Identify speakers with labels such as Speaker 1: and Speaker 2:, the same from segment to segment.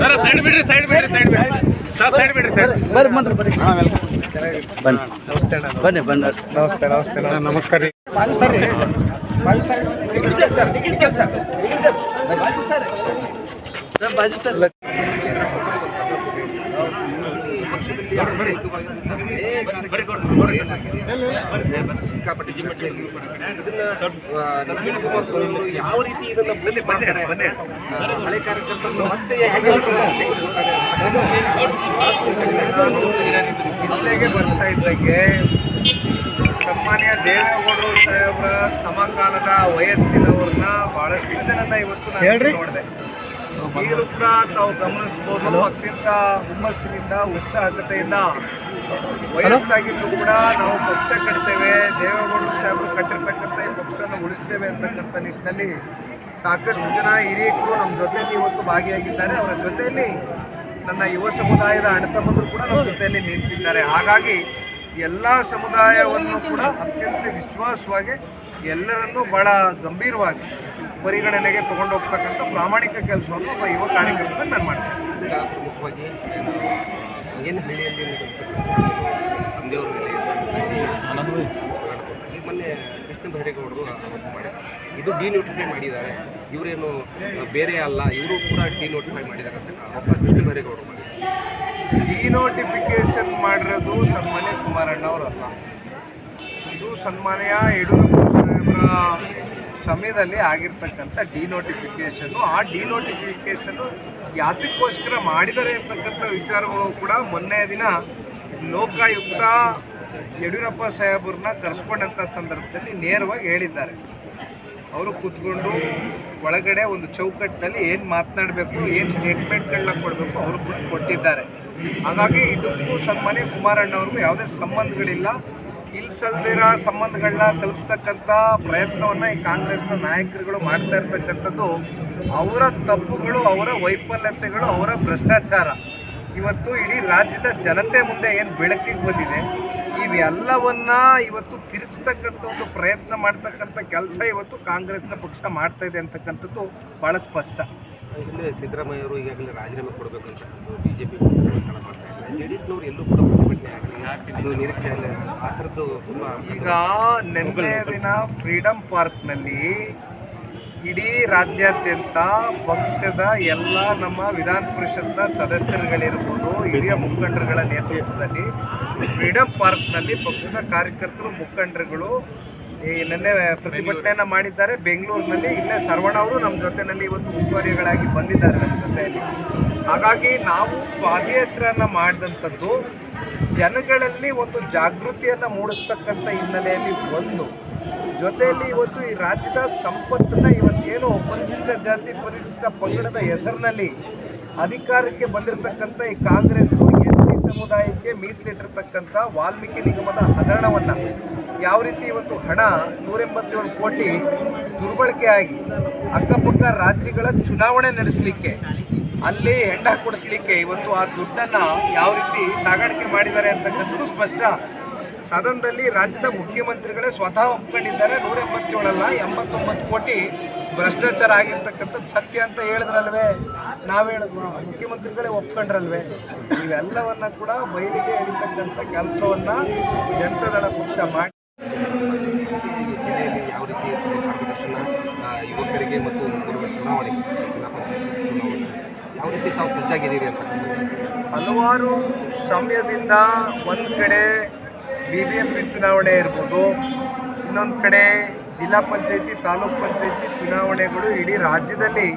Speaker 1: Sir side ಬಿಡ್ರಿ side ಬಿಡ್ರಿ side ಬಿಡ್ರಿ ಸರ್ ಸೈಡ್ ಬಿಡ್ರಿ ಸೈಡ್
Speaker 2: ಬರ್ರಿ ಮಂತ್ರ ಬರ್ರಿ ಬನ್ನಿ ಬನ್ನಿ ಬನ್ನಿ
Speaker 1: ನಮಸ್ತೆ ನಮಸ್ತೆ ನಮಸ್ಕಾರ ರೀ
Speaker 3: ಸಿಕ್ಕಾಪಟ್ಟೆ ಚರ್ಚೆ ಇದೆ. ಇದನ್ನ ಆ, ನಿಖಿಲ್ ಕುಮಾರಸ್ವಾಮಿ ಅವರು ಯಾವ ರೀತಿ ಇದನ್ನ ಬನ್ನಿ ಮಾಡ್ತಾರೆ? ಆ, ಹಳೆ ಕಾರ್ಯಕರ್ತರನ್ನು ಮತ್ತೆ ಹೇಗೆ
Speaker 1: ಜಿಲ್ಲೆಗೆ ಬರ್ತಾ ಇದ್ದಂಗೆ ಸನ್ಮಾನ್ಯ ದೇವೇಗೌಡರು ಸಾಹೇಬ್ರ ಸಮಕಾಲದ ವಯಸ್ಸಿನವ್ರನ್ನ ಬಹಳಷ್ಟು ಜನನ ಇವತ್ತು ನಾನು ನೋಡಿದೆ ಈಗಲೂ ಕೂಡ ತಾವು ಗಮನಿಸ್ಬೋದು. ಅತ್ಯಂತ ಹುಮ್ಮಸ್ಸಿನಿಂದ ಉತ್ಸಾಹಕತೆಯಿಂದ ವಯಸ್ಸಾಗಿದ್ದು ಕೂಡ ನಾವು ಪಕ್ಷ ಕಟ್ತೇವೆ. ದೇವೇಗೌಡರು ಸಾಹೇಬರು ಕಟ್ಟಿರ್ತಕ್ಕಂಥ ಈ ಪಕ್ಷವನ್ನು ಉಳಿಸ್ತೇವೆ ಅಂತಕ್ಕಂಥ ನಿಟ್ಟಿನಲ್ಲಿ ಸಾಕಷ್ಟು ಜನ ಹಿರಿಯಕರು ನಮ್ಮ ಜೊತೆಯಲ್ಲಿ ಇವತ್ತು ಭಾಗಿಯಾಗಿದ್ದಾರೆ. ಅವರ ಜೊತೆಯಲ್ಲಿ ನನ್ನ ಯುವ ಸಮುದಾಯದ ಅಣ್ಣತಮ್ಮಂದರು ಕೂಡ ನಮ್ಮ ಜೊತೆಯಲ್ಲಿ ನಿಂತಿದ್ದಾರೆ. ಹಾಗಾಗಿ ಎಲ್ಲ ಸಮುದಾಯವನ್ನು ಕೂಡ ಅತ್ಯಂತ ವಿಶ್ವಾಸವಾಗಿ ಎಲ್ಲರನ್ನೂ ಬಹಳ ಗಂಭೀರವಾಗಿ ಪರಿಗಣನೆಗೆ ತಗೊಂಡು ಹೋಗ್ತಕ್ಕಂಥ ಪ್ರಾಮಾಣಿಕ ಕೆಲಸವನ್ನು ಒಬ್ಬ ಯುವ ಕಾರ್ಯಕರ್ತ ನಾನು ಮಾಡ್ತೇನೆ.
Speaker 3: ಈಗ ಮೊನ್ನೆ ಕೃಷ್ಣ ಬೈರೇಗೌಡರು ಮಾಡಿದ್ದಾರೆ ಇದು ಡಿನೋಟಿಫೈ ಮಾಡಿದ್ದಾರೆ. ಇವರೇನು ಬೇರೆ ಅಲ್ಲ ಇವರು ಕೂಡ ಡಿನೋಟಿಫೈ ಮಾಡಿದ್ದಾರೆ ಅಂತ ಒಬ್ಬ ಕೃಷ್ಣ ಬೈರೇಗೌಡರು ಮಾಡಿದ್ದಾರೆ.
Speaker 1: ಡಿನೋಟಿಫಿಕೇಶನ್ ಮಾಡಿರೋದು ಸನ್ಮಾನ್ಯ ಕುಮಾರಣ್ಣವರಲ್ಲ ಇದು ಸನ್ಮಾನ್ಯ ಯಡಿಯೂರಪ್ಪ ಸಾಹೇಬರ ಸಮಯದಲ್ಲಿ ಆಗಿರ್ತಕ್ಕಂಥ ಡಿನೋಟಿಫಿಕೇಷನ್ನು ಆ ಡಿನೋಟಿಫಿಕೇಷನ್ನು ಯಾತಕ್ಕೋಸ್ಕರ ಮಾಡಿದ್ದಾರೆ ಅಂತಕ್ಕಂಥ ವಿಚಾರಗಳು ಕೂಡ ಮೊನ್ನೆ ದಿನ ಲೋಕಾಯುಕ್ತ ಯಡಿಯೂರಪ್ಪ ಸಾಹೇಬ್ರನ್ನ ಕರೆಸ್ಕೊಂಡಂಥ ಸಂದರ್ಭದಲ್ಲಿ ನೇರವಾಗಿ ಹೇಳಿದ್ದಾರೆ. ಅವರು ಕೂತ್ಕೊಂಡು ಒಳಗಡೆ ಒಂದು ಚೌಕಟ್ಟಿನಲ್ಲಿ ಏನು ಮಾತನಾಡಬೇಕು, ಏನು ಸ್ಟೇಟ್ಮೆಂಟ್ಗಳನ್ನ ಕೊಡಬೇಕು ಅವರು ಕೂಡ ಕೊಟ್ಟಿದ್ದಾರೆ. ಹಾಗಾಗಿ ಇದಕ್ಕೂ ಸನ್ಮಾನ್ಯ ಕುಮಾರಣ್ಣವ್ರಿಗೂ ಯಾವುದೇ ಸಂಬಂಧಗಳಿಲ್ಲ. ಇಲ್ಸಲ್ದಿರೋ ಸಂಬಂಧಗಳನ್ನ ಕಲ್ಪಿಸ್ತಕ್ಕಂಥ ಪ್ರಯತ್ನವನ್ನು ಈ ಕಾಂಗ್ರೆಸ್ನ ನಾಯಕರುಗಳು ಮಾಡ್ತಾ ಇರ್ತಕ್ಕಂಥದ್ದು ಅವರ ತಪ್ಪುಗಳು, ಅವರ ವೈಫಲ್ಯತೆಗಳು, ಅವರ ಭ್ರಷ್ಟಾಚಾರ. ಇವತ್ತು ಇಡೀ ರಾಜ್ಯದ ಜನತೆ ಮುಂದೆ ಏನು ಬೆಳಕಿಗೆ ಬಂದಿದೆ, ಇವೆಲ್ಲವನ್ನ ಇವತ್ತು ತಿರುಗಿಸ್ತಕ್ಕಂಥ ಒಂದು ಪ್ರಯತ್ನ ಮಾಡ್ತಕ್ಕಂಥ ಕೆಲಸ ಇವತ್ತು ಕಾಂಗ್ರೆಸ್ನ ಪಕ್ಷ ಮಾಡ್ತಾ ಇದೆ ಅಂತಕ್ಕಂಥದ್ದು ಭಾಳ ಸ್ಪಷ್ಟ.
Speaker 3: ಸಿದ್ದರಾಮಯ್ಯ ಅವರು ಈಗಾಗಲೇ ರಾಜೀನಾಮೆ ಕೊಡಬೇಕಂತ ಅಂತ ಬಿ ಜೆ ಪಿ ಒತ್ತಡ ಮಾಡ್ತಾ ಇದ್ದಾರೆ. ಜೆ ಡಿ ಎಸ್ನವರು ಎಲ್ಲೂ ಕೂಡ ಅದು ನಿರೀಕ್ಷೆ ಇಲ್ಲ. ಆ ಥರದ್ದು ತುಂಬ
Speaker 1: ಈಗ ನೆನ್ನೆ ದಿನ ಫ್ರೀಡಮ್ ಪಾರ್ಕ್ನಲ್ಲಿ ಇಡೀ ರಾಜ್ಯಾದ್ಯಂತ ಪಕ್ಷದ ಎಲ್ಲ ನಮ್ಮ ವಿಧಾನ ಪರಿಷತ್ನ ಸದಸ್ಯರುಗಳಿರ್ಬೋದು ಹಿರಿಯ ಮುಖಂಡರುಗಳ ನೇತೃತ್ವದಲ್ಲಿ ಫ್ರೀಡಂ ಪಾರ್ಕ್ನಲ್ಲಿ ಪಕ್ಷದ ಕಾರ್ಯಕರ್ತರು ಮುಖಂಡರುಗಳು ಈ ನಿನ್ನೆ ಪ್ರತಿಭಟನೆಯನ್ನ ಮಾಡಿದ್ದಾರೆ. ಬೆಂಗಳೂರಿನಲ್ಲಿ ಇಲ್ಲೇ ಸರ್ವಣ ಅವರು ನಮ್ಮ ಜೊತೆಯಲ್ಲಿ ಇವತ್ತು ಉಸ್ತುವಾರಿಗಳಾಗಿ ಬಂದಿದ್ದಾರೆ ನಮ್ಮ ಜೊತೆಯಲ್ಲಿ. ಹಾಗಾಗಿ ನಾವು ಪಾದಯಾತ್ರೆಯನ್ನ ಮಾಡಿದಂಥದ್ದು ಜನಗಳಲ್ಲಿ ಒಂದು ಜಾಗೃತಿಯನ್ನು ಮೂಡಿಸ್ತಕ್ಕಂಥ ಹಿನ್ನೆಲೆಯಲ್ಲಿ ಒಂದು. ಜೊತೆಯಲ್ಲಿ ಇವತ್ತು ಈ ರಾಜ್ಯದ ಸಂಪತ್ತನ್ನು ಇವತ್ತೇನು ಪರಿಶಿಷ್ಟ ಜಾತಿ, ಪರಿಶಿಷ್ಟ ಪಂಗಡದ ಹೆಸರಿನಲ್ಲಿ ಅಧಿಕಾರಕ್ಕೆ ಬಂದಿರತಕ್ಕಂಥ ಈ ಕಾಂಗ್ರೆಸ್ ಎಸ್ ಟಿ ಸಮುದಾಯಕ್ಕೆ ಮೀಸಲಿಟ್ಟಿರ್ತಕ್ಕಂಥ ವಾಲ್ಮೀಕಿ ನಿಗಮದ ಹಗರಣವನ್ನು ಯಾವ ರೀತಿ ಇವತ್ತು ಹಣ ನೂರೆಂಬತ್ತೇಳು ಕೋಟಿ ದುರ್ಬಳಕೆ ಆಗಿ ಅಕ್ಕಪಕ್ಕ ರಾಜ್ಯಗಳ ಚುನಾವಣೆ ನಡೆಸಲಿಕ್ಕೆ ಅಲ್ಲಿ ಹೆಂಡ ಕೊಡಿಸ್ಲಿಕ್ಕೆ ಇವತ್ತು ಆ ದುಡ್ಡನ್ನು ಯಾವ ರೀತಿ ಸಾಗಾಣಿಕೆ ಮಾಡಿದ್ದಾರೆ ಅಂತಕ್ಕಂಥದ್ದು ಸ್ಪಷ್ಟ. ಸದನದಲ್ಲಿ ರಾಜ್ಯದ ಮುಖ್ಯಮಂತ್ರಿಗಳೇ ಸ್ವತಃ ಒಪ್ಕೊಂಡಿದ್ದಾರೆ. ನೂರ ಎಂಬತ್ತೇಳಲ್ಲ, ಎಂಬತ್ತೊಂಬತ್ತು ಕೋಟಿ ಭ್ರಷ್ಟಾಚಾರ ಆಗಿರ್ತಕ್ಕಂಥದ್ದು ಸತ್ಯ ಅಂತ ಹೇಳಿದ್ರಲ್ವೇ? ನಾವು ಹೇಳಿದ್ವು ಮುಖ್ಯಮಂತ್ರಿಗಳೇ ಒಪ್ಕೊಂಡ್ರಲ್ವೇ? ಇವೆಲ್ಲವನ್ನು ಕೂಡ ಬಯಲಿಗೆ ಎಳಿತಕ್ಕಂಥ ಕೆಲಸವನ್ನು ಜನತಾದಳ ಪಕ್ಷ ಮಾಡಿ
Speaker 3: ಯಾವ ರೀತಿ ತಾವು ಸಜ್ಜಾಗಿದ್ದೀರಿ ಅಂತ?
Speaker 1: ಹಲವಾರು ಸಮಯದಿಂದ ಒಂದು ಕಡೆ ಬಿ ಬಿ ಎಂ ಪಿ ಚುನಾವಣೆ ಇರ್ಬೋದು, ಇನ್ನೊಂದು ಕಡೆ ಜಿಲ್ಲಾ ಪಂಚಾಯತಿ, ತಾಲೂಕ್ ಪಂಚಾಯತಿ ಚುನಾವಣೆಗಳು ಇಡೀ ರಾಜ್ಯದಲ್ಲಿ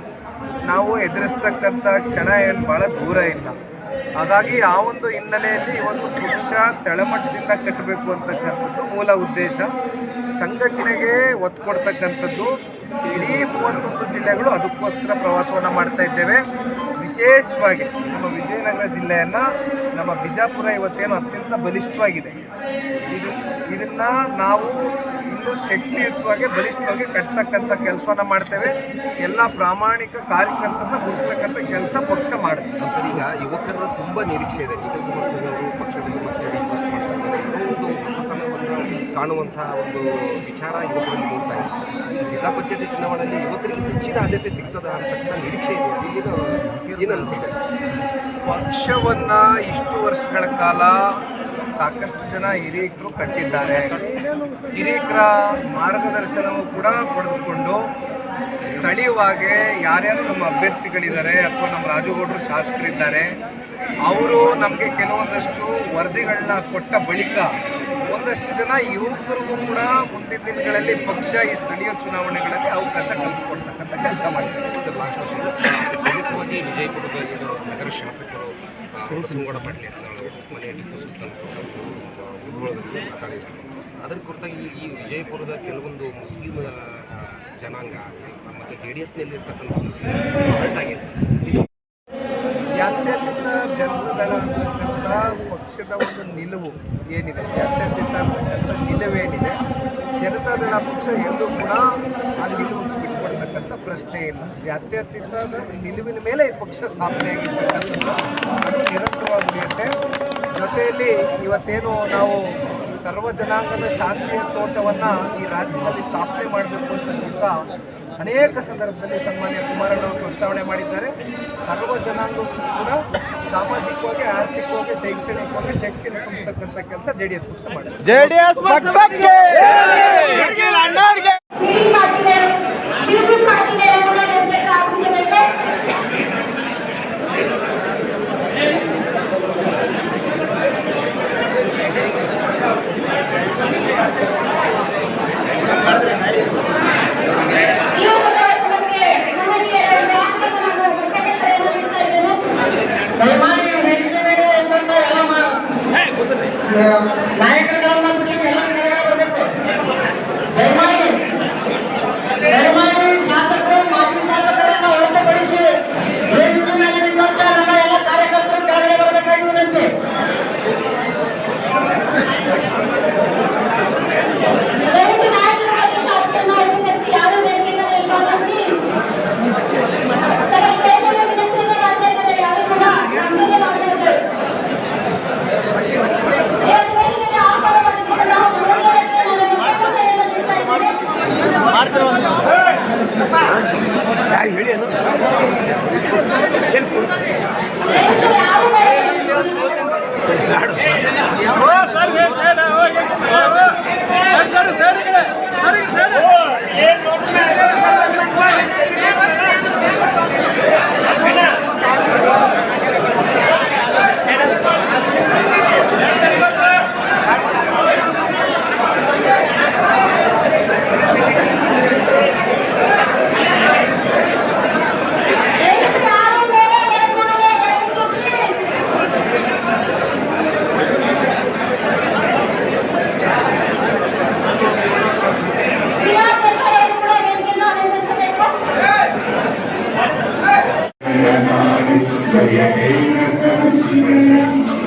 Speaker 1: ನಾವು ಎದುರಿಸ್ತಕ್ಕಂಥ ಕ್ಷಣ ಏನು ಭಾಳ ದೂರ ಇಲ್ಲ. ಹಾಗಾಗಿ ಆ ಒಂದು ಹಿನ್ನೆಲೆಯಲ್ಲಿ ಒಂದು ಪಕ್ಷ ತಳಮಟ್ಟದಿಂದ ಕಟ್ಟಬೇಕು ಅಂತಕ್ಕಂಥದ್ದು ಮೂಲ ಉದ್ದೇಶ. ಸಂಘಟನೆಗೆ ಒತ್ತು ಕೊಡ್ತಕ್ಕಂಥದ್ದು ಇಡೀ ಮೂವತ್ತೊಂದು ಜಿಲ್ಲೆಗಳು ಅದಕ್ಕೋಸ್ಕರ ಪ್ರವಾಸವನ್ನು ಮಾಡ್ತಾ ಇದ್ದೇವೆ. ವಿಶೇಷವಾಗಿ ನಮ್ಮ ವಿಜಯನಗರ ಜಿಲ್ಲೆಯನ್ನು ನಮ್ಮ ಬಿಜಾಪುರ ಇವತ್ತೇನು ಅತ್ಯಂತ ಬಲಿಷ್ಠವಾಗಿದೆ. ಇದು ಇದನ್ನು ನಾವು ಇನ್ನೂ ಶಕ್ತಿಯುತವಾಗಿ, ಬಲಿಷ್ಠವಾಗಿ ಕಟ್ತಕ್ಕಂಥ ಕೆಲಸವನ್ನ ಮಾಡ್ತೇವೆ. ಎಲ್ಲ ಪ್ರಾಮಾಣಿಕ ಕಾರ್ಯಕರ್ತರನ್ನ ಮುಗಿಸ್ತಕ್ಕಂಥ ಕೆಲಸ ಪಕ್ಷ ಮಾಡುತ್ತೆ.
Speaker 3: ಸರ್, ಈಗ ಯುವಕರ ತುಂಬ ನಿರೀಕ್ಷೆ ಇದೆ. ಪಕ್ಷದಲ್ಲಿ ಏನೋ ಒಂದು ವಿಚಾರ ಇವತ್ತು ಮೂಡ್ತಾ ಇದೆ. ಜಿಲ್ಲಾ ಪಂಚಾಯತಿ ಚುನಾವಣೆಯಲ್ಲಿ ಯುವಕರಿಗೆ ಹೆಚ್ಚಿನ ಆದ್ಯತೆ ಸಿಗ್ತದ ಅಂತಕ್ಕಂಥ ನಿರೀಕ್ಷೆ ಇದೆ. ಏನು ಅನಿಸಿದೆ
Speaker 1: ಪಕ್ಷವನ್ನ ಇಷ್ಟು ವರ್ಷಗಳ ಕಾಲ ಸಾಕಷ್ಟು ಜನ ಹಿರಿಯಕರು ಕಟ್ಟಿದ್ದಾರೆ. ಹಿರಿಯಕರ ಮಾರ್ಗದರ್ಶನವೂ ಕೂಡ ಪಡೆದುಕೊಂಡು ಸ್ಥಳೀಯವಾಗಿ ಯಾರ್ಯಾರು ನಮ್ಮ ಅಭ್ಯರ್ಥಿಗಳಿದ್ದಾರೆ ಅಥವಾ ನಮ್ಮ ರಾಜುಗೌಡರು ಶಾಸಕರಿದ್ದಾರೆ, ಅವರು ನಮಗೆ ಕೆಲವೊಂದಷ್ಟು ವರದಿಗಳನ್ನ ಕೊಟ್ಟ ಬಳಿಕ ಒಂದಷ್ಟು ಜನ ಯುವಕರಿಗೂ ಕೂಡ ಮುಂದಿನ ದಿನಗಳಲ್ಲಿ ಪಕ್ಷ ಈ ಸ್ಥಳೀಯ ಚುನಾವಣೆಗಳಲ್ಲಿ ಅವಕಾಶ ಕಲ್ಪಿಸ್ಕೊಡ್ತಕ್ಕಂಥ ಕೆಲಸ ಮಾಡಿದ್ದಾರೆ
Speaker 3: ಸರ್ ಲಾಸ್ಟ್ ವಿಜಯಪುರದ ನಗರ ಶಾಸಕರು ಆ, ಬಸವನಗೌಡ ಪಾಟೀಲ್ ಮನೆ ಟಿಪ್ಪು ಸುಲ್ತಾನ್ ಮಾತಾಡಿದರು. ಅದರ ಕುರಿತಾಗಿ ಈ ವಿಜಯಪುರದ ಕೆಲವೊಂದು ಮುಸ್ಲಿಂ ಆ, ಜನಾಂಗ ಮತ್ತು ಜೆ ಡಿ ಎಸ್ನಲ್ಲಿರ್ತಕ್ಕಂಥ ಮುಸ್ಲಿಂ ಆಗಿದೆ ಇದು
Speaker 1: ಜಾತ್ಯತೀತ ಜನತಾದಳ ಅಂತಕ್ಕಂಥ ಪಕ್ಷದ ಒಂದು ನಿಲುವು ಏನಿದೆ? ಜಾತ್ಯತೀತ ನಿಲುವೇನಿದೆ? ಜನತಾದಳ ಪಕ್ಷ ಎಂದೂ ಕೂಡ ಆ ನಿಲುವು ಬಿಟ್ಕೊಡ್ತಕ್ಕಂಥ ಪ್ರಶ್ನೆ ಇಲ್ಲ. ಜಾತ್ಯತೀತದ ನಿಲುವಿನ ಮೇಲೆ ಈ ಪಕ್ಷ ಸ್ಥಾಪನೆಯಾಗಿರ್ತಕ್ಕಂಥದ್ದು ಅದು ನಿರಂತರವಾಗಿ ಜೊತೆಯಲ್ಲಿ ಇವತ್ತೇನು ನಾವು ಸರ್ವ ಜನಾಂಗದ ಶಾಂತಿಯ ತೋಟವನ್ನು ಈ ರಾಜ್ಯದಲ್ಲಿ ಸ್ಥಾಪನೆ ಮಾಡಬೇಕು ಅಂತಕ್ಕಂಥ ಅನೇಕ ಸಂದರ್ಭದಲ್ಲಿ ಸನ್ಮಾನ್ಯ ಕುಮಾರಣ್ಣ ಪ್ರಸ್ತಾವನೆ ಮಾಡಿದ್ದಾರೆ. ಸರ್ವ ಜನಾಂಗಕ್ಕೂ ಕೂಡ ಸಾಮಾಜಿಕವಾಗಿ ಆರ್ಥಿಕವಾಗಿ ಶೈಕ್ಷಣಿಕವಾಗಿ ಶಕ್ತಿನ ತುಂಬತಕ್ಕಂಥ ಕೆಲಸ ಜೆ ಡಿ ಎಸ್ ಪಕ್ಷ ಮಾಡಿದೆ
Speaker 4: ಲೀಡಿಂಗ್
Speaker 5: దయమాడి వేదిక మీద ఏంటంటే ఎలా మా నాయకులు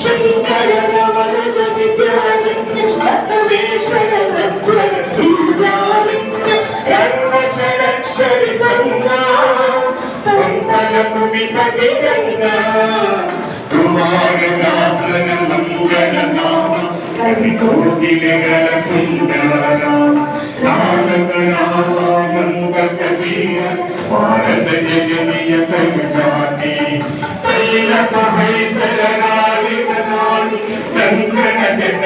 Speaker 5: शङ्कर बसवेश्वर सर्वशरक्षरिभङ्गा पङ्कलकुविपदे गङ्गा कुमारदासन मङ्गलनाम कविकोकिलगणकुण्डराम سعادة رمضان مبكتين وعد جنية جعتي طيلة
Speaker 6: حيث لنا بمنال تمكنت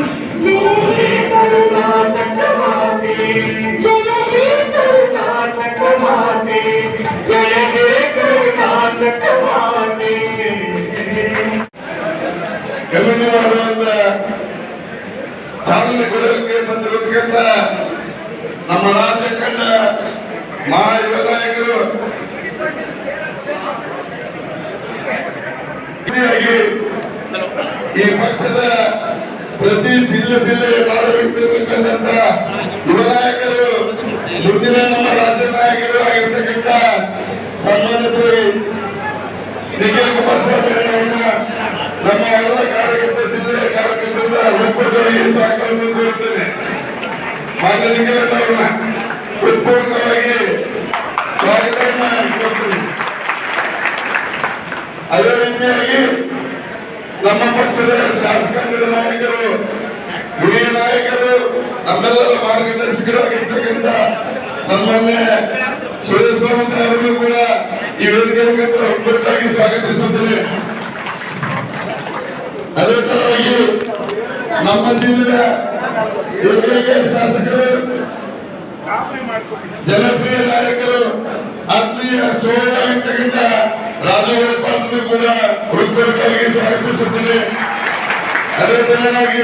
Speaker 6: ಬಂದಿರತಕ್ಕಂಥ ನಮ್ಮ ರಾಜ್ಯ ಕಂಡ ಮಹಾ ಯುವ ನಾಯಕರು ಈ ಪಕ್ಷದ ಪ್ರತಿ ಜಿಲ್ಲೆ ಜಿಲ್ಲೆ ಮಾಡಬೇಕಿರ್ತಕ್ಕಂಥ ಯುವ ನಾಯಕರು ಮುಂದಿನ ನಮ್ಮ ರಾಜ್ಯ ನಾಯಕರು ಆಗಿರ್ತಕ್ಕಂಥ ಸನ್ಮಾನಿತರು ನಿಖಿಲ್ ಕುಮಾರಸ್ವಾಮಿ ಅವರನ್ನ ನಮ್ಮ ಎಲ್ಲ ಕಾರ್ಯಕರ್ತ ಜಿಲ್ಲೆಯ ಕಾರ್ಯಕರ್ತರಿಂದ ಸಹಕಾರವನ್ನು ಕೋರುತ್ತೇನೆ ನಿಖಿಲ್ ಅವರನ್ನ ಹೃತ್ಪೂರ್ವಕವಾಗಿ ಸ್ವಾಗತವನ್ನ ಕೋರುತ್ತೇನೆ ಅದೇ ರೀತಿಯಾಗಿ ನಮ್ಮ ಪಕ್ಷದ ಶಾಸಕಾಂಗದ ನಾಯಕರು ಹಿರಿಯ ನಾಯಕರು ನಮ್ಮೆಲ್ಲರ ಮಾರ್ಗದರ್ಶಕರಾಗಿರ್ತಕ್ಕಂಥ ಸನ್ಮಾನ್ಯ ಸುರೇಶ್ವಾಮಿ ಸಾಹೇಬರು ಕೂಡ ಈ ವೇದಿಕೆ ಒಬ್ಬಟ್ಟಾಗಿ ಸ್ವಾಗತಿಸುತ್ತೇನೆ ಅದೇ ತರವಾಗಿ ನಮ್ಮ ಜಿಲ್ಲೆಯ ಶಾಸಕರು ಜನಪ್ರಿಯ ನಾಯಕರು ಆತ್ಮೀಯ ಸೋದರಾಗಿರ್ತಕ್ಕಂಥ ರಾಜಗೌಡ ಪಾಟೀಲ್ ಕೂಡ ಹೃತ್ಪೂರ್ವಕವಾಗಿ ಸ್ವಾಗತಿಸುತ್ತೇನೆ. ಅದೇ ತರವಾಗಿ